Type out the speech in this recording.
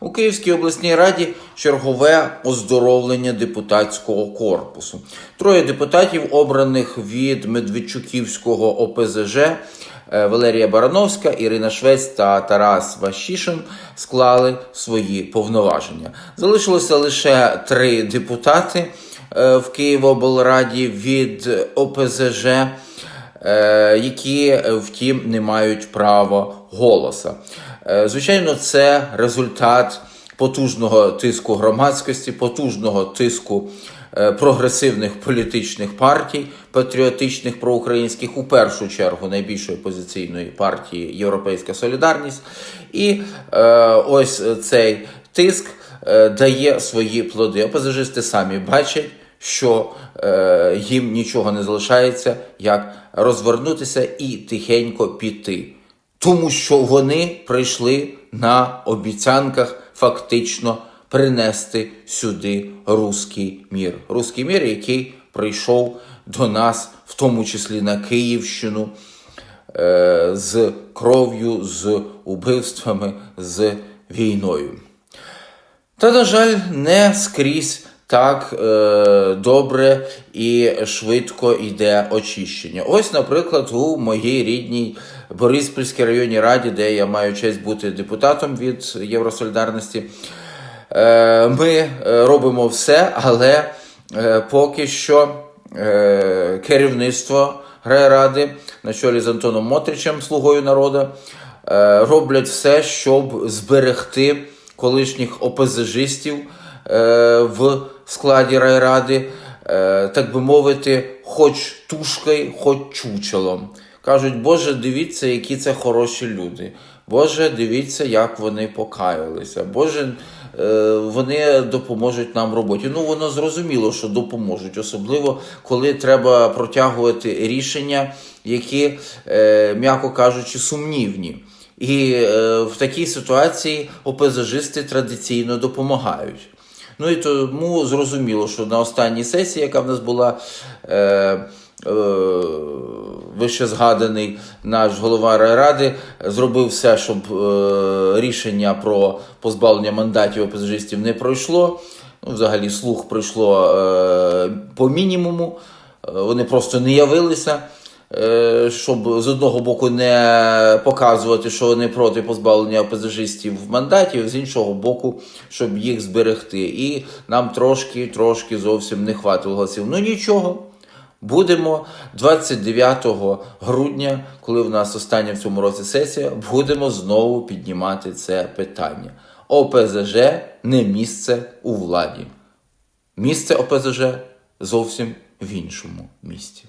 У Київській обласній раді чергове оздоровлення депутатського корпусу. Троє депутатів, обраних від Медведчуківського ОПЗЖ, е, Валерія Барановська, Ірина Швець та Тарас Ващишин склали свої повноваження. Залишилося лише три депутати е, в Києвоблраді від ОПЗЖ е, які, втім, не мають права голоса. Е, Звичайно, це результат потужного тиску громадськості, потужного тиску е, прогресивних політичних партій, патріотичних проукраїнських, у першу чергу найбільшої опозиційної партії Європейська Солідарність. І е, ось цей тиск е, дає свої плоди. Опозижисти самі бачать, що е, їм нічого не залишається, як розвернутися і тихенько піти. Тому що вони прийшли на обіцянках фактично принести сюди руський мір. Руський мір, який прийшов до нас, в тому числі на Київщину, е, з кров'ю, з убивствами, з війною. Та, на жаль, не скрізь так е, добре і швидко йде очищення. Ось, наприклад, у моїй рідній Бориспільській районній раді, де я маю честь бути депутатом від Євросолідарності, е, ми е, робимо все, але е, поки що е, керівництво райради на чолі з Антоном Мотричем, слугою народу, е, роблять все, щоб зберегти колишніх опозижистів е, в складі райради, е, так би мовити, хоч тушкою, хоч чучелом. Кажуть, Боже, дивіться, які це хороші люди. Боже, дивіться, як вони покаялися. Боже, е, вони допоможуть нам роботі. Ну, воно зрозуміло, що допоможуть, особливо коли треба протягувати рішення, які, е, м'яко кажучи, сумнівні. І в такій ситуації ОПЗЖисти традиційно допомагають. Ну і тому зрозуміло, що на останній сесії, яка в нас була, е, е, вище згаданий наш голова райради, зробив все, щоб е, рішення про позбавлення мандатів ОПЗЖистів не пройшло. Ну, взагалі, слух пройшло е, по мінімуму. Вони просто не явилися. Е, щоб з одного боку не показувати, що вони проти позбавлення опозижистів мандатів, з іншого боку, щоб їх зберегти. І нам трошки, трошки зовсім не хватило голосів. Ну нічого. Будемо 29 грудня, коли в нас остання в цьому році сесія, будемо знову піднімати це питання. ОПЗЖ не місце у владі. Місце ОПЗЖ зовсім в іншому місці.